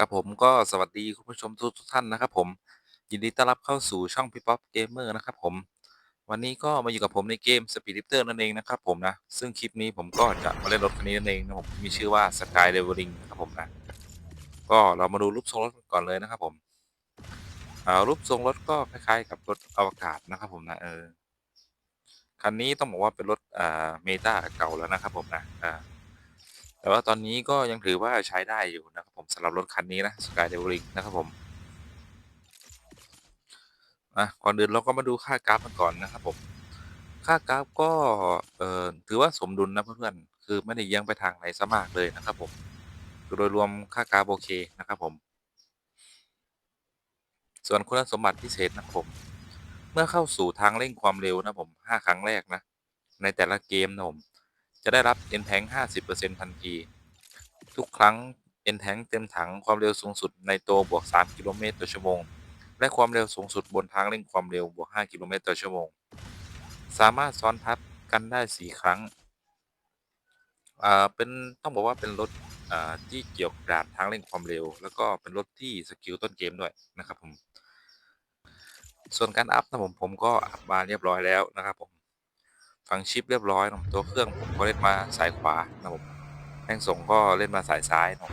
ครับผมก็สวัสดีคุณผู้ชมทุกทุกท่านนะครับผมยินดีต้อนรับเข้าสู่ช่องพี่ป๊อปเกมเมอร์นะครับผมวันนี้ก็มาอยู่กับผมในเกม Speed Drifter นั่นเองนะครับผมนะซึ่งคลิปนี้ผมก็จะมาเล่นรถคันนี้นั่นเองนะผมมีชื่อว่า Sky l e v e l i n g นะครับผมนะก็เรามาดูรูปทรงรถก่อนเลยนะครับผมอ่ารูปทรงรถก็คล้ายๆกับรถอวกาศนะครับผมนะเออคันนี้ต้องบอกว่าเป็นรถอ่าเมตาเก่าแล้วนะครับผมนะอ่า แต่ว่าตอนนี้ก็ยังถือว่าใช้ได้อยู่นะครับผมสำหรับรถคันนี้นะ Sky d e v i l i n g นะครับผมอะก่อนอื่นเราก็มาดูค่ากราฟกันก่อนนะครับผมค่ากราฟก็เอ่อถือว่าสมดุลนะเพื่อนๆคือไม่ได้เอียงไปทางไหนซะมากเลยนะครับผมโดยรวมค่ากราฟโอเคนะครับผมส่วนคุณสมบัติพิเศษนะครับผม เมื่อเข้าสู่ทางเร่งความเร็วนะผม 5 ครั้งแรกนะ ในแต่ละเกมนะผม จะได้รับ N tank 50%ทันที ทุกครั้ง N tank เต็มถังความเร็วสูงสุดในตัวบวก 3 กิโลเมตรต่อชั่วโมง และความเร็วสูงสุดบนทางเร่งความเร็วบวก 5 กิโลเมตรต่อชั่วโมง สามารถซ้อนทับกันได้ 4 ครั้งอ่าเป็นต้องบอกว่าเป็นรถอ่าที่เกี่ยวกับทางเร่งความเร็ว แล้วก็เป็นรถที่สกิลต้นเกมด้วยนะครับผมส่วนการอัพนะผมผมก็อัพมาเรียบร้อยแล้วนะครับผม ฝังชิปเรียบร้อยนะตัวเครื่องผมก็เล่นมาสายขวานะผมแท่งส่งก็เล่นมาสายซ้ายนะ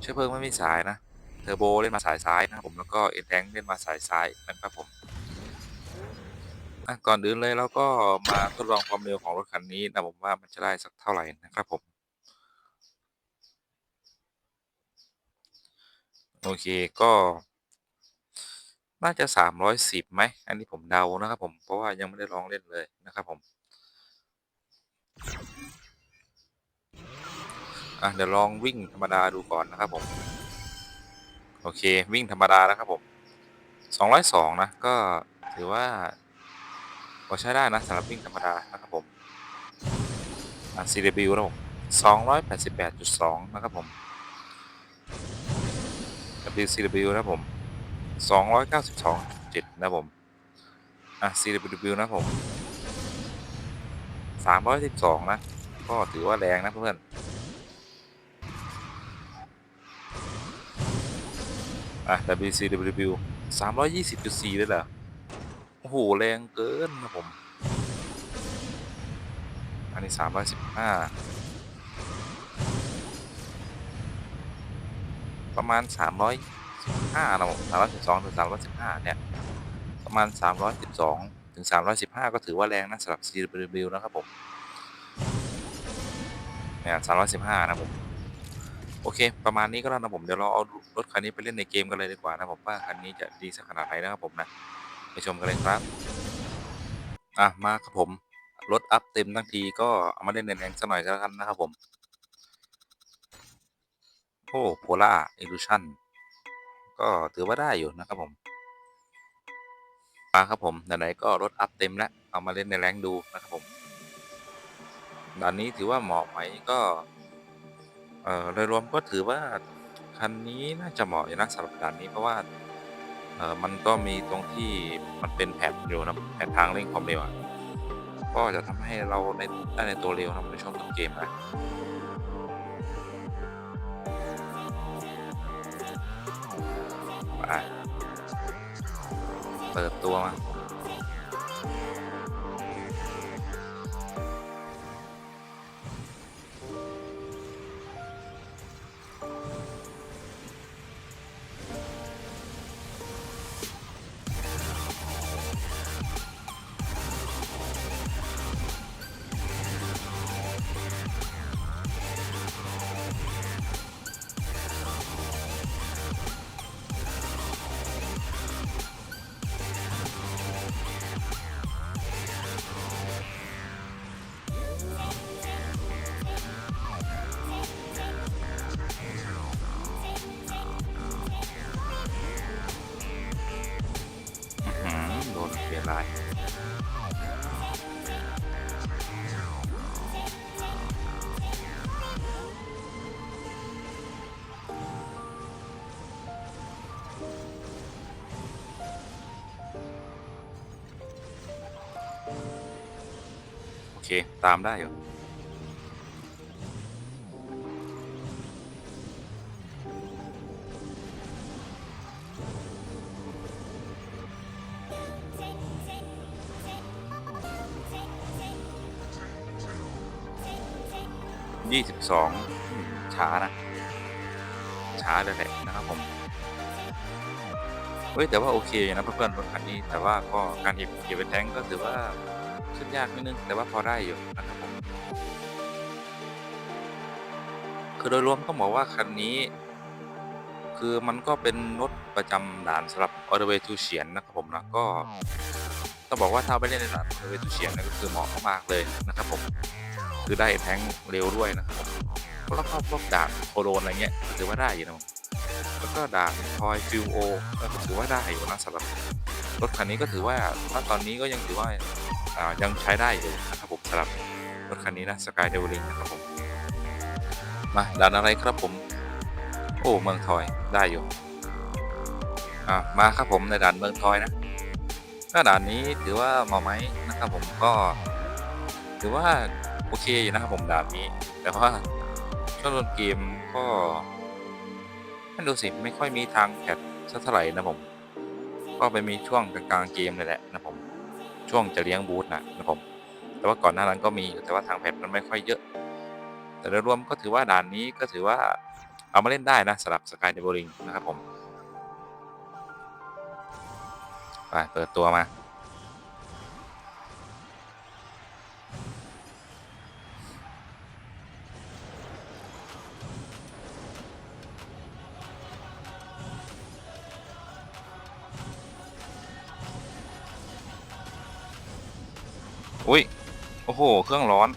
เชื้อเพลิงไม่มีสายนะเทอร์โบเล่นมาสายซ้ายนะผมแล้วก็เอ็นแทงเล่นมาสายซ้ายนะครับผมก่อนอื่นเลยเราก็มาทดลองความเร็วของรถคันนี้นะผมว่ามันจะได้สักเท่าไหร่นะครับผมโอเคก็น่าจะ 310ไหม อันนี้ผมเดานะครับผม เพราะว่ายังไม่ได้ลองเล่นเลยนะครับผม อะเดี๋ยวลองวิ่งธรรมดาดูก่อนนะครับผม โอเควิ่งธรรมดานะครับผม202นะก็ถือว่าพอใช้ได้นะสำหรับวิ่งธรรมดานะครับผมอะ CW นะผม288.2นะครับผม WCW นะครับผม292.7นะครับผมอะ CW นะผม สามร้อยสิบสองนะ ก็ถือว่าแรงนะเพื่อนอะ WCW สามร้อยยี่สิบจุดสี่เลยเหรอ โอ้โห แรงเกินนะผม อันนี้สามร้อยสิบห้าประมาณสามร้อยสิบห้านะผมสามร้อยสิบสองถึงสามร้อยสิบห้าเนี่ย ประมาณสามร้อยสิบสอง ถึง 315 ก็ถือว่าแรงนะสำหรับ CW นะครับผมเนี่ย315 นะผม โอเค ประมาณนี้ก็แล้วนะผม เดี๋ยวเราเอารถคันนี้ไปเล่นในเกมกันเลยดีกว่านะผมว่าคันนี้จะดีสักขนาดไหนนะครับผมนะ ไปชมกันเลยครับ อะ มาครับผม รถอัพเต็มทั้งทีก็เอามาเล่นในแรงสักหน่อยก็แล้วกันนะครับผมโอ้โพล่าเอลูชันก็ถือว่าได้อยู่นะครับผม มาครับผมไหนๆก็รถอัพเต็มแล้วเอามาเล่นในแรงดูนะครับผมด่านนี้ถือว่าเหมาะไหมก็เอ่อโดยรวมก็ถือว่าคันนี้น่าจะเหมาะอยู่นะสำหรับด่านนี้เพราะว่าเอ่อมันก็มีตรงที่มันเป็นแผนอยู่นะแผนทางเร่งความเร็วอะก็จะทำให้เราในได้ในตัวเร็วนะในช่วงต้นเกมนะไป เปิดตัวมา คตามได้อยู่ยี่สิบสองช้านะช้าเลยแหละนะครับผมเฮ้ยแต่ว่าโอเคนะเพื่อนๆรถคันนี้แต่ว่าก็การเก็บเก็บเป็นแท้งก็ถือว่า ขึ้นยากนิดนึง แต่ว่าพอได้อยู่นะครับผม คือโดยรวมต้องบอกว่าคันนี้ คือมันก็เป็นรถประจำด่านสำหรับ All the way to เฉียนนะครับผมนะก็ต้องบอกว่าถ้าเอาไปเล่นในด่าน All the way to เฉียนนะก็คือเหมาะมากๆเลยนะครับผม คือได้แทงเร็วด้วยนะครับผมแล้วก็พวกด่านโคโรนอะไรเงี้ยถือว่าได้อยู่นะแล้วก็ด่านทอยฟิวโอก็ถือว่าได้อยู่นะสำหรับ รถคันนี้ก็ถือว่าถ้าตอนนี้ก็ยังถือว่ายังใช้ได้อยู่นะครับผมสำหรับรถคันนี้นะสกายเดวิลิงนะครับผมมาด่านอะไรครับผม โอ้เมืองทอยได้อยู่มาครับผมในด่านเมืองทอยนะก็ด่านนี้ถือว่าเหมาะไหมนะครับผมก็ ถือว่าโอเคอยู่นะครับผมด่านนี้ แต่ว่าช่วงต้นเกมก็ไม่ดูสิไม่ค่อยมีทางแพทสักเท่าไหร่นะผม ก็ไปมีช่วงกลางๆเกมเลยแหละนะผมช่วงจะเลี้ยงบูธนะนะผมแต่ว่าก่อนหน้านั้นก็มีแต่ว่าทางแพทมันไม่ค่อยเยอะ แต่โดยรวมก็ถือว่าด่านนี้ก็ถือว่าเอามาเล่นได้นะสำหรับสกายเดบลิงนะครับผมไปเปิดตัวมา เครื่องร้อน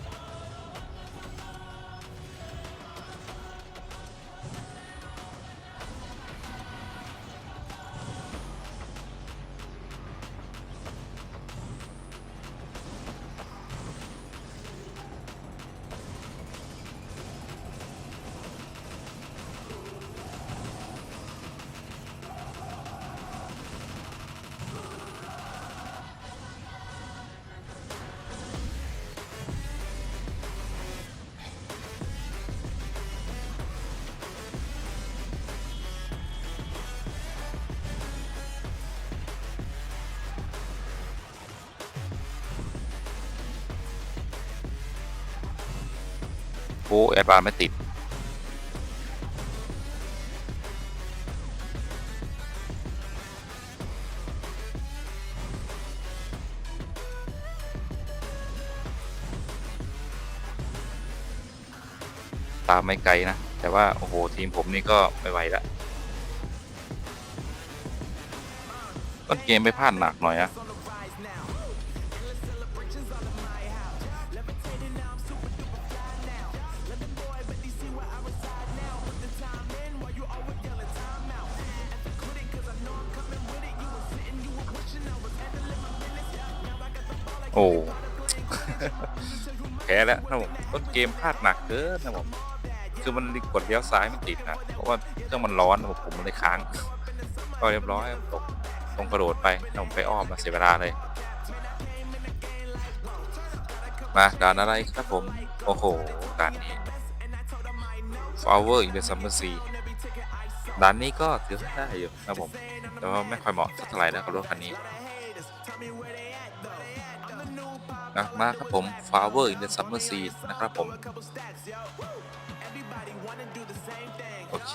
โอ้แอดบานไม่ติด ตามไม่ไกลนะ แต่ว่า โอ้โห ทีมผมนี่ก็ไม่ไหวละต้นเกมไปพลาดหนักหน่อยนะ แล้วนะผมต้นเกมพลาดหนักเกินนะผมคือมันกดเลี้ยวซ้ายไม่ติดนะเพราะว่าเครื่องมันร้อนผมผมมันเลยค้างก็เรียบร้อยตกตรงกระโดดไปนะผมไปอ้อมมาเสียเวลาเลยมาด่านอะไรครับผม โอ้โหด่านนี้ Flower in the Summer Sea ด่านนี้ก็ถือว่าได้อยู่นะผม แต่ว่าไม่ค่อยเหมาะเท่าไหร่นะกับรถคันนี้ นะมาครับผม Flower in the Summer Sea นะครับผม โอเค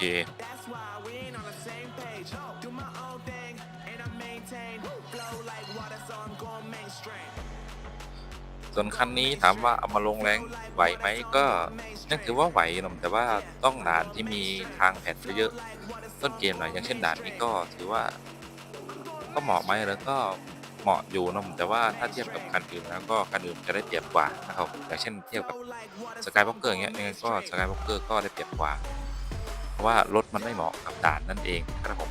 ส่วนคันนี้ถามว่าเอามาลงแรงไหวไหมก็ยังถือว่าไหวนะแต่ว่าต้องด่านที่มีทางแผนเยอะ ต้นเกมหน่อยอย่างเช่นด่านนี้ก็ถือว่าก็เหมาะไหมแล้วก็ เหมาะอยู่นะแต่ว่าถ้าเทียบกับคันอื่นแล้วก็คันอื่นจะได้เปรียบกว่านะครับอย่างเช่นเทียบกับสกายบ็อกเกอร์เงี้ยยังไงก็สกายบ็อกเกอร์ก็ได้เปรียบกว่า เพราะว่ารถมันไม่เหมาะกับด่านนั่นเองครับผม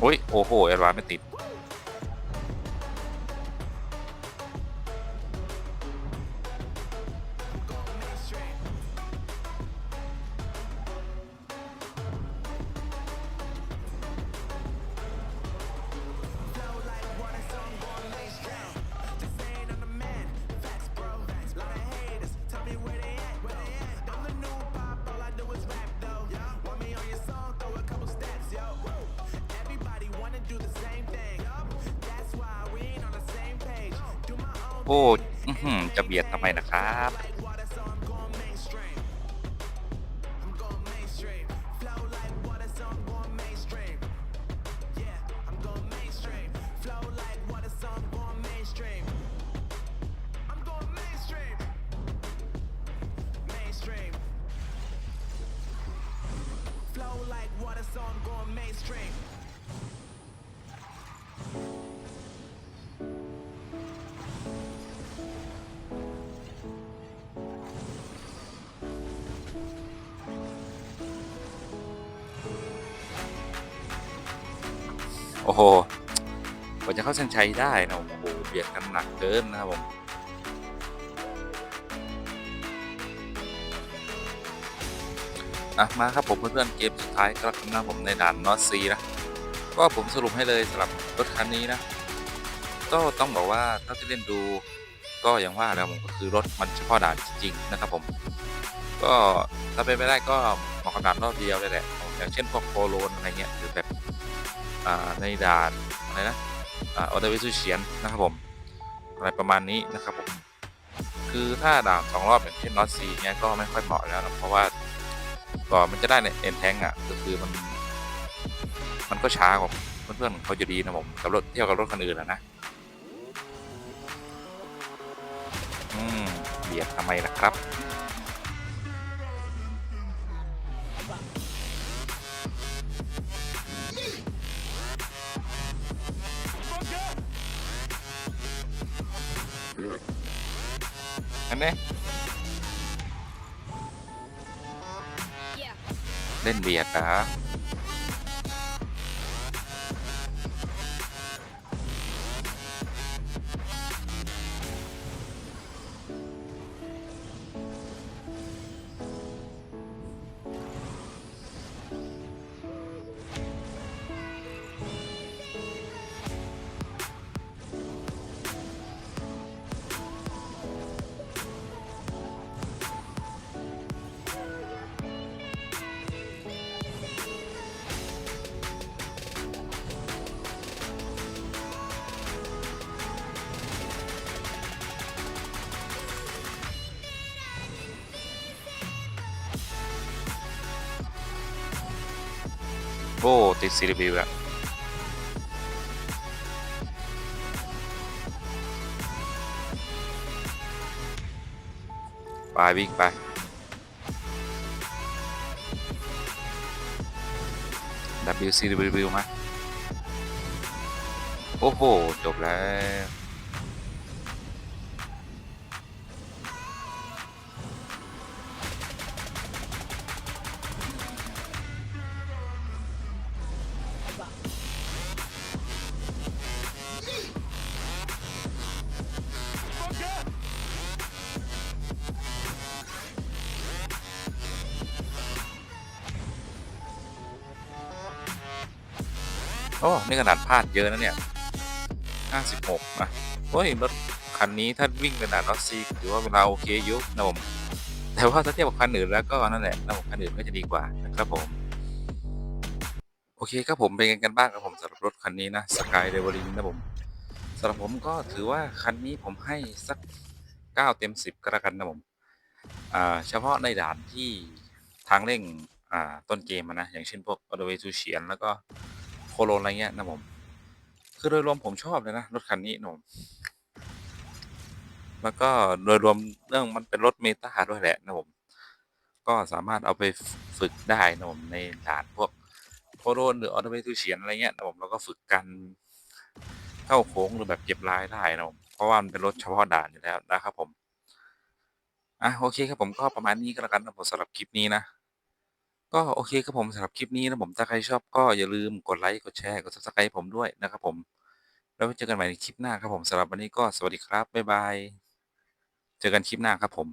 โอ้ยโอ้โหแอดวานไม่ติด อ้อื้อหือจะเบียดทำไมนะครับโอ้โหกว่าจะเข้าเส้นชัยได้นะโอ้โหเบียดกันหนักเกินนะครับผมอะมาครับผมเพื่อนๆเกมสุดท้ายก็แล้วกันนะผมในด่านนอตซีนะก็ผมสรุปให้เลยสำหรับรถคันนี้นะก็ต้องบอกว่าถ้าที่เล่นดูก็อย่างว่าแล้วผมก็คือรถมันเฉพาะด่านจริงๆนะครับผมก็ถ้าเป็นไปได้ก็เหมาะกับด่านรอบเดียวเลยแหละอย่างเช่นพวกโคโลนอะไรเงี้ยหรือแบบ ในด่านอะไรนะออเดอร์วิสุเชียนนะครับผมอะไรประมาณนี้นะครับผมคือถ้าด่านสองรอบอย่างเช่นนอตซีเนี้ยก็ไม่ค่อยเหมาะแล้วนะเพราะว่าก่อนมันจะได้ในเอ็นแทงอะก็คือมัน มันก็ช้ากว่าเพื่อนๆเขาอยู่ดีนะผมกับรถเที่ยวกับรถคันอื่นอะนะอืมเบียดทำไมล่ะครับ อันนี้ Yeah. เล่นเบียดนะ โอ้ติดซีรีบิวแล้วไปวิ่งไป WCW มาโอ้โห จบแล้ว โอ้นี่ขนาดพลาดเยอะนะเนี่ย 56นะโอ้ยรถคันนี้ถ้าวิ่งขนาดรถซีถือว่าเวลาโอเคอยุนะผมแต่ว่าถ้าเทียบกับคันอื่นแล้วก็นั่นแหละนะผมคันอื่นก็จะดีกว่านะครับผม โอเคครับผมเป็นกันบ้างครับผมสำหรับรถคันนี้นะสกายเรเวอริงนะผมสำหรับผมก็ถือว่าคันนี้ผมให้สัก 9 เต็ม 10 ก็แล้วกันนะผมอ่าเฉพาะในด่านที่ทางเร่งอ่าต้นเกมนะ อย่างเช่นพวก All the way to เฉียนแล้วก็ โคโลนอะไรเงี้ยนะผม คือโดยรวมผมชอบเลยนะรถคันนี้นะผมแล้วก็โดยรวมเรื่องมันเป็นรถเมตาด้วยแหละนะผม ก็สามารถเอาไปฝึกได้นะผมในด่านพวกโคโรนหรือออโตเมทูเฉียนอะไรเงี้ยนะผมแล้วก็ฝึกกันเข้าโค้งหรือแบบเก็บลายได้นะผมเพราะว่ามันเป็นรถเฉพาะด่านอยู่แล้วนะครับผมอะโอเคครับผมก็ประมาณนี้ก็แล้วกันนะผมสำหรับคลิปนี้นะ ก็โอเคครับผมสำหรับคลิปนี้นะผม ถ้าใครชอบก็อย่าลืมกดไลค์ กดแชร์ กด subscribe ผมด้วยนะครับผม แล้วไว้เจอกันใหม่ในคลิปหน้าครับผมสำหรับวันนี้ก็สวัสดีครับ บ๊ายบาย เจอกันคลิปหน้าครับผม